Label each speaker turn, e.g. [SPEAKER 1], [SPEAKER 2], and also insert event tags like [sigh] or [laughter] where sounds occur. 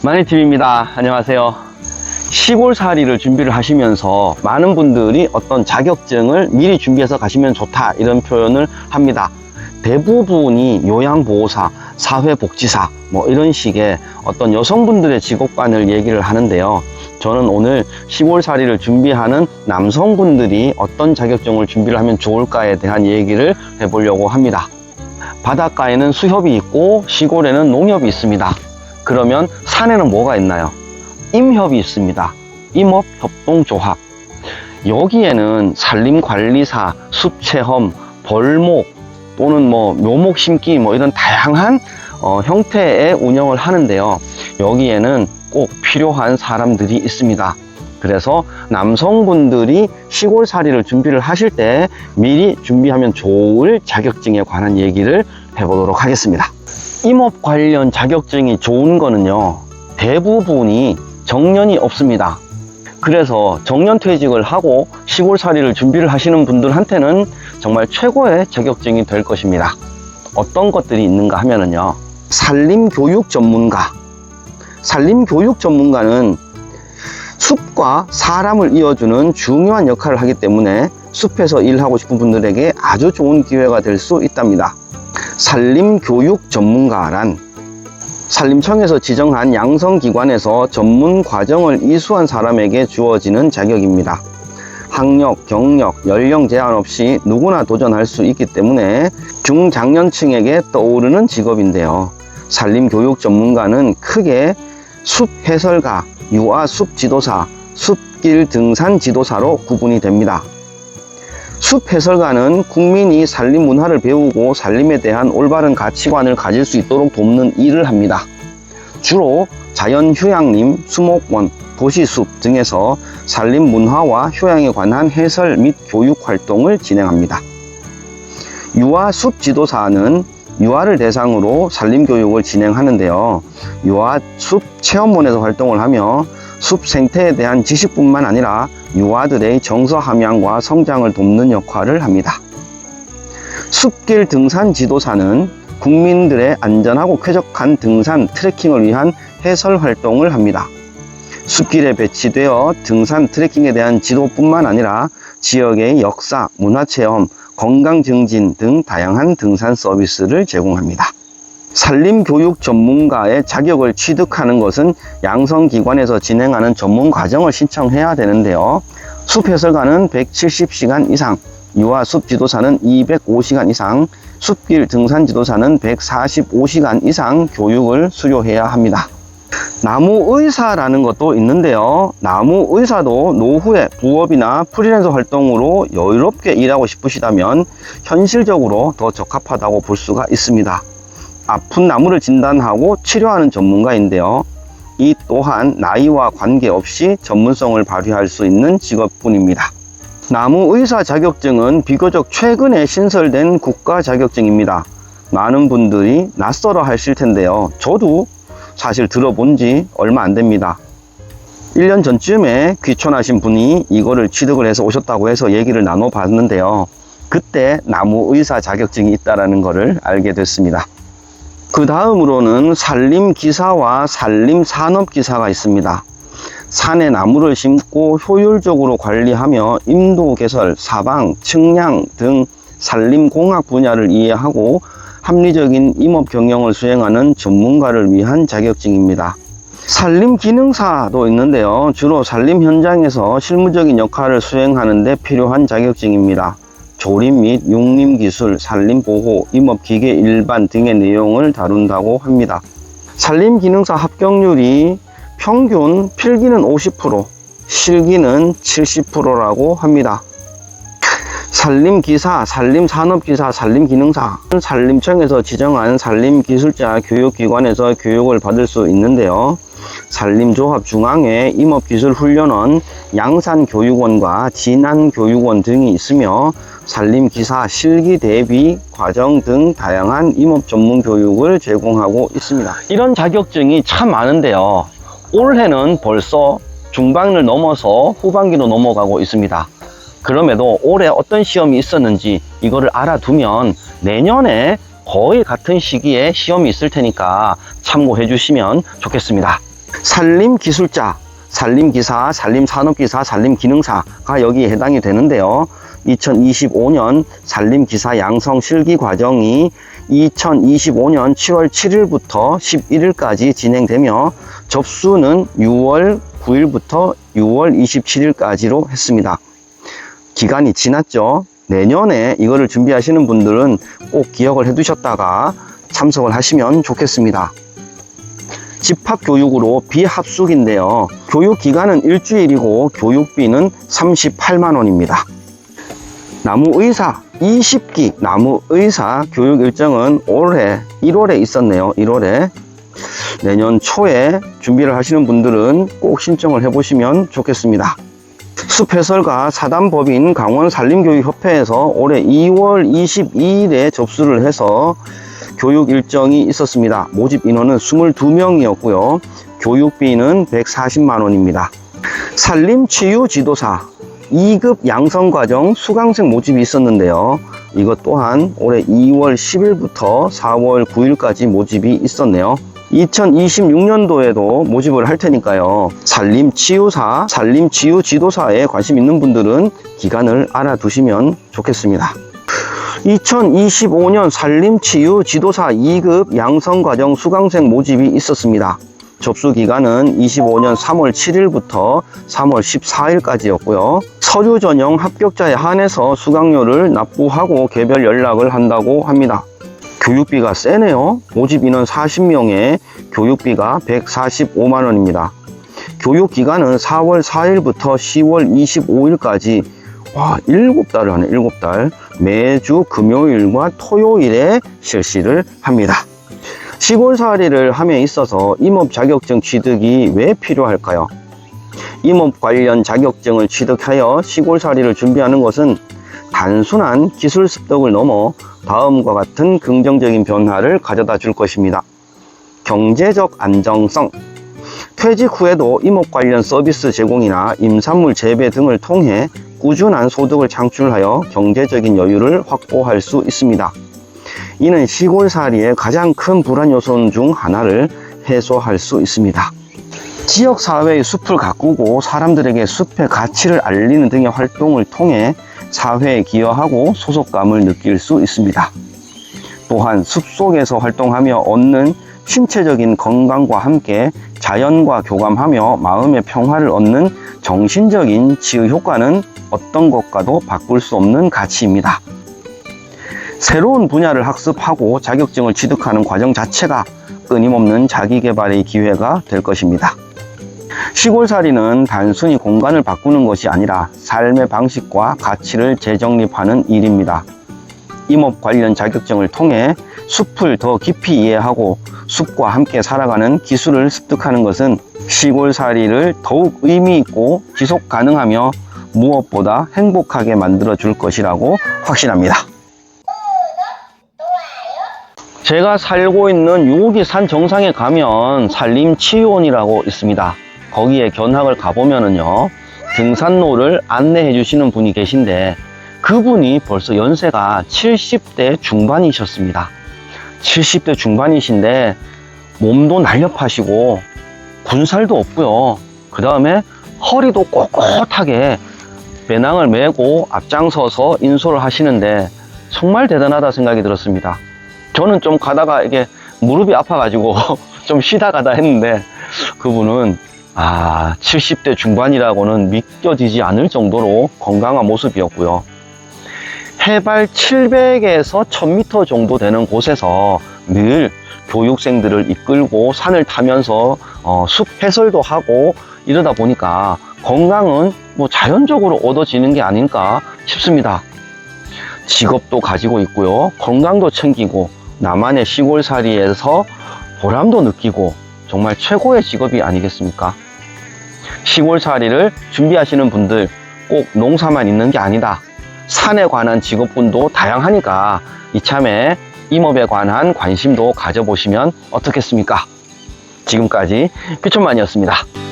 [SPEAKER 1] 마니팀입니다. 안녕하세요. 시골살이를 준비를 하시면서 많은 분들이 어떤 자격증을 미리 준비해서 가시면 좋다 이런 표현을 합니다. 대부분이 요양보호사, 사회복지사 뭐 이런 식의 어떤 여성분들의 직업관을 얘기를 하는데요. 저는 오늘 시골살이를 준비하는 남성분들이 어떤 자격증을 준비를 하면 좋을까에 대한 얘기를 해보려고 합니다. 바닷가에는 수협이 있고 시골에는 농협이 있습니다. 그러면 산에는 뭐가 있나요? 임협이 있습니다. 임업협동조합. 여기에는 산림관리사, 숲체험, 벌목 또는 뭐 묘목 심기 뭐 이런 다양한 어, 형태의 운영을 하는데요. 여기에는 꼭 필요한 사람들이 있습니다. 그래서 남성분들이 시골살이를 준비를 하실 때 미리 준비하면 좋을 자격증에 관한 얘기를 해보도록 하겠습니다. 임업 관련 자격증이 좋은 거는요, 대부분이 정년이 없습니다. 그래서 정년 퇴직을 하고 시골살이를 준비를 하시는 분들한테는 정말 최고의 자격증이 될 것입니다. 어떤 것들이 있는가 하면은요, 산림교육 전문가. 산림교육 전문가는 숲과 사람을 이어주는 중요한 역할을 하기 때문에 숲에서 일하고 싶은 분들에게 아주 좋은 기회가 될 수 있답니다. 산림교육 전문가란 산림청에서 지정한 양성기관에서 전문 과정을 이수한 사람에게 주어지는 자격입니다. 학력, 경력, 연령 제한 없이 누구나 도전할 수 있기 때문에 중장년층에게 떠오르는 직업인데요. 산림교육 전문가는 크게 숲 해설가, 유아 숲 지도사, 숲길 등산 지도사로 구분이 됩니다. 숲 해설가는 국민이 산림 문화를 배우고 산림에 대한 올바른 가치관을 가질 수 있도록 돕는 일을 합니다. 주로 자연 휴양림, 수목원, 도시숲 등에서 산림 문화와 효양에 관한 해설 및 교육 활동을 진행합니다. 유아 숲 지도사는 유아를 대상으로 산림 교육을 진행하는데요. 유아 숲 체험원에서 활동을 하며 숲 생태에 대한 지식뿐만 아니라 유아들의 정서 함양과 성장을 돕는 역할을 합니다. 숲길 등산 지도사는 국민들의 안전하고 쾌적한 등산 트레킹을 위한 해설 활동을 합니다. 숲길에 배치되어 등산 트레킹에 대한 지도뿐만 아니라 지역의 역사, 문화체험, 건강 증진 등 다양한 등산 서비스를 제공합니다. 산림교육 전문가의 자격을 취득하는 것은 양성기관에서 진행하는 전문 과정을 신청해야 되는데요. 숲 해설가는 170시간 이상, 유아 숲 지도사는 205시간 이상, 숲길 등산 지도사는 145시간 이상 교육을 수료해야 합니다. 나무 의사라는 것도 있는데요. 나무 의사도 노후에 부업이나 프리랜서 활동으로 여유롭게 일하고 싶으시다면 현실적으로 더 적합하다고 볼 수가 있습니다. 아픈 나무를 진단하고 치료하는 전문가인데요. 이 또한 나이와 관계없이 전문성을 발휘할 수 있는 직업뿐입니다. 나무 의사 자격증은 비교적 최근에 신설된 국가 자격증입니다. 많은 분들이 낯설어 하실 텐데요. 저도 사실 들어본 지 얼마 안 됩니다. 1년 전쯤에 귀촌하신 분이 이거를 취득을 해서 오셨다고 해서 얘기를 나눠 봤는데요. 그때 나무 의사 자격증이 있다는 것을 알게 됐습니다. 그 다음으로는 산림기사와 산림산업기사가 있습니다. 산에 나무를 심고 효율적으로 관리하며 임도 개설, 사방, 측량 등 산림공학 분야를 이해하고 합리적인 임업 경영을 수행하는 전문가를 위한 자격증입니다. 산림 기능사도 있는데요. 주로 산림 현장에서 실무적인 역할을 수행하는 데 필요한 자격증입니다. 조림 및 육림 기술, 산림 보호, 임업 기계 일반 등의 내용을 다룬다고 합니다. 산림 기능사 합격률이 평균 필기는 50%, 실기는 70%라고 합니다. 산림기사, 산림산업기사, 산림기능사, 산림청에서 지정한 산림기술자 교육기관에서 교육을 받을 수 있는데요. 산림조합중앙회 임업기술훈련원, 양산교육원과 진안교육원 등이 있으며 산림기사 실기 대비 과정 등 다양한 임업 전문 교육을 제공하고 있습니다. 이런 자격증이 참 많은데요. 올해는 벌써 중반을 넘어서 후반기로 넘어가고 있습니다. 그럼에도 올해 어떤 시험이 있었는지 이거를 알아두면 내년에 거의 같은 시기에 시험이 있을 테니까 참고해 주시면 좋겠습니다. 산림기술자, 산림기사, 산림산업기사, 산림기능사가 여기에 해당이 되는데요. 2025년 산림기사 양성 실기 과정이 2025년 7월 7일부터 11일까지 진행되며 접수는 6월 9일부터 6월 27일까지로 했습니다. 기간이 지났죠. 내년에 이거를 준비하시는 분들은 꼭 기억을 해 두셨다가 참석을 하시면 좋겠습니다. 집합 교육으로 비합숙인데요. 교육 기간은 일주일이고 교육비는 38만 원입니다. 나무의사 20기 나무의사 교육 일정은 올해 1월에 있었네요. 1월에 내년 초에 준비를 하시는 분들은 꼭 신청을 해보시면 좋겠습니다. 숲해설가 사단법인 강원산림교육협회에서 올해 2월 22일에 접수를 해서 교육 일정이 있었습니다. 모집 인원은 22명이었고요. 교육비는 140만 원입니다. 산림치유지도사 2급 양성과정 수강생 모집이 있었는데요. 이것 또한 올해 2월 10일부터 4월 9일까지 모집이 있었네요. 2026년도에도 모집을 할 테니까요. 산림치유사, 산림치유지도사에 관심 있는 분들은 기간을 알아두시면 좋겠습니다. 2025년 산림치유 지도사 2급 양성과정 수강생 모집이 있었습니다. 접수 기간은 25년 3월 7일부터 3월 14일까지였고요. 서류 전형 합격자에 한해서 수강료를 납부하고 개별 연락을 한다고 합니다. 교육비가 세네요. 모집 인원 40명에 교육비가 145만 원입니다. 교육 기간은 4월 4일부터 10월 25일까지 와, 7달을 하네, 7달. 매주 금요일과 토요일에 실시를 합니다. 시골살이를 함에 있어서 임업 자격증 취득이 왜 필요할까요? 임업 관련 자격증을 취득하여 시골살이를 준비하는 것은 단순한 기술 습득을 넘어 다음과 같은 긍정적인 변화를 가져다 줄 것입니다. 경제적 안정성. 퇴직 후에도 임업 관련 서비스 제공이나 임산물 재배 등을 통해 꾸준한 소득을 창출하여 경제적인 여유를 확보할 수 있습니다. 이는 시골살이의 가장 큰 불안 요소 중 하나를 해소할 수 있습니다. 지역 사회의 숲을 가꾸고 사람들에게 숲의 가치를 알리는 등의 활동을 통해 사회에 기여하고 소속감을 느낄 수 있습니다. 또한 숲 속에서 활동하며 얻는 신체적인 건강과 함께 자연과 교감하며 마음의 평화를 얻는 정신적인 치유 효과는 어떤 것과도 바꿀 수 없는 가치입니다. 새로운 분야를 학습하고 자격증을 취득하는 과정 자체가 끊임없는 자기 개발의 기회가 될 것입니다. 시골살이는 단순히 공간을 바꾸는 것이 아니라 삶의 방식과 가치를 재정립하는 일입니다. 임업 관련 자격증을 통해 숲을 더 깊이 이해하고 숲과 함께 살아가는 기술을 습득하는 것은 시골살이를 더욱 의미 있고 지속 가능하며 무엇보다 행복하게 만들어 줄 것이라고 확신합니다. 제가 살고 있는 유곡이 산 정상에 가면 산림치유원이라고 있습니다. 거기에 견학을 가보면은요, 등산로를 안내해 주시는 분이 계신데, 그분이 벌써 연세가 70대 중반이셨습니다. 70대 중반이신데, 몸도 날렵하시고, 군살도 없고요. 그 다음에 허리도 꼿꼿하게 배낭을 메고 앞장서서 인솔을 하시는데, 정말 대단하다 생각이 들었습니다. 저는 좀 가다가 이게 무릎이 아파가지고 [laughs] 좀 쉬다 가다 했는데 그분은 아 70대 중반이라고는 믿겨지지 않을 정도로 건강한 모습이었고요. 해발 700에서 1000m 정도 되는 곳에서 늘 교육생들을 이끌고 산을 타면서 어, 숲 해설도 하고 이러다 보니까 건강은 뭐 자연적으로 얻어지는 게 아닐까 싶습니다. 직업도 가지고 있고요. 건강도 챙기고 나만의 시골살이에서 보람도 느끼고 정말 최고의 직업이 아니겠습니까? 시골살이를 준비하시는 분들 꼭 농사만 있는 게 아니다. 산에 관한 직업군도 다양하니까 이참에 임업에 관한 관심도 가져보시면 어떻겠습니까? 지금까지 퓨천만이었습니다.